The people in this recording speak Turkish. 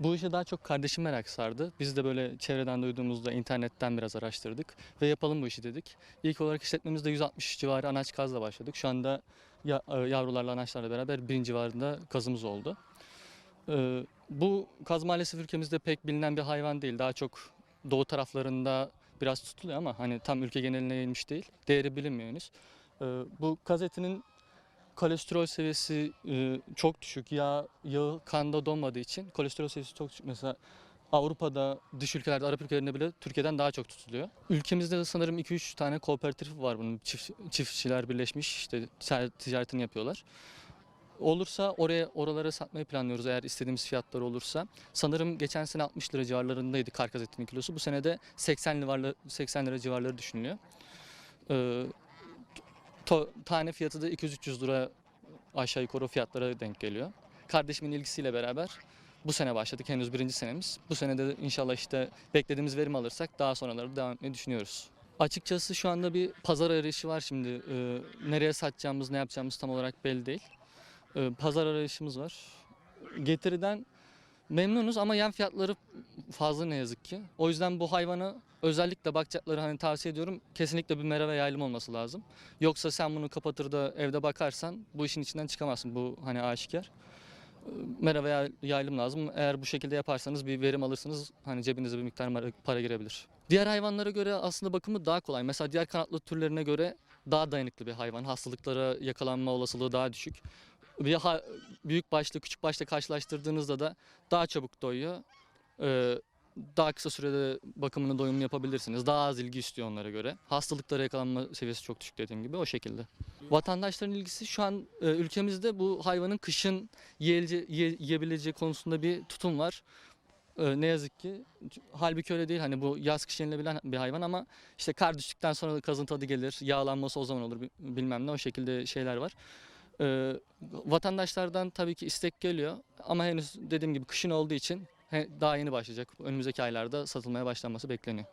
Bu işe daha çok kardeşim merak sardı. Biz de böyle çevreden duyduğumuzda internetten biraz araştırdık ve yapalım bu işi dedik. İlk olarak işletmemizde 160 civarı anaç kazla başladık. Şu anda e, yavrularla anaçlarla beraber bin civarında kazımız oldu. Ee, Bu kaz maalesef ülkemizde pek bilinen bir hayvan değil. Daha çok doğu taraflarında biraz tutuluyor ama hani tam ülke geneline yayılmış değil. Değeri bilinmiyor henüz. Ee, Bu kaz etinin kolesterol seviyesi e, çok düşük. Yağ, yağı kanda donmadığı için kolesterol seviyesi çok düşük. Mesela Avrupa'da, dış ülkelerde, Arap ülkelerinde bile Türkiye'den daha çok tutuluyor. Ülkemizde de sanırım 2-3 tane kooperatif var bunun. Çift, çiftçiler birleşmiş işte ticaret- ticaretini yapıyorlar. Olursa oraya oralara satmayı planlıyoruz eğer istediğimiz fiyatlar olursa. Sanırım geçen sene 60 lira civarlarındaydı karkaz etinin kilosu. Bu sene de 80 lira, 80 lira civarları düşünülüyor. Ee, tane fiyatı da 200-300 lira aşağı yukarı fiyatlara denk geliyor. Kardeşimin ilgisiyle beraber bu sene başladık. Henüz birinci senemiz. Bu sene de inşallah işte beklediğimiz verim alırsak daha sonraları devam etmeyi düşünüyoruz. Açıkçası şu anda bir pazar arayışı var şimdi. Ee, nereye satacağımız, ne yapacağımız tam olarak belli değil. Ee, pazar arayışımız var. Getiriden memnunuz ama yem fiyatları fazla ne yazık ki. O yüzden bu hayvanı özellikle bakacakları hani tavsiye ediyorum. Kesinlikle bir mera ve yaylım olması lazım. Yoksa sen bunu kapatır da evde bakarsan bu işin içinden çıkamazsın. Bu hani aşikar. Ee, Mera veya yaylım lazım. Eğer bu şekilde yaparsanız bir verim alırsınız. Hani cebinize bir miktar para girebilir. Diğer hayvanlara göre aslında bakımı daha kolay. Mesela diğer kanatlı türlerine göre daha dayanıklı bir hayvan. Hastalıklara yakalanma olasılığı daha düşük. Bir büyük başlı küçük başla karşılaştırdığınızda da daha çabuk doyuyor. Ee, daha kısa sürede bakımını doyumlu yapabilirsiniz. Daha az ilgi istiyor onlara göre. Hastalıklara yakalanma seviyesi çok düşük dediğim gibi o şekilde. Vatandaşların ilgisi şu an e, ülkemizde bu hayvanın kışın yiyece, yiye- yiyebileceği konusunda bir tutum var. E, ne yazık ki. Halbuki öyle değil. Hani bu yaz kış yenilebilen bir hayvan ama işte kar düştükten sonra kazın tadı gelir. Yağlanması o zaman olur bi- bilmem ne o şekilde şeyler var. E, vatandaşlardan tabii ki istek geliyor ama henüz dediğim gibi kışın olduğu için daha yeni başlayacak. Önümüzdeki aylarda satılmaya başlanması bekleniyor.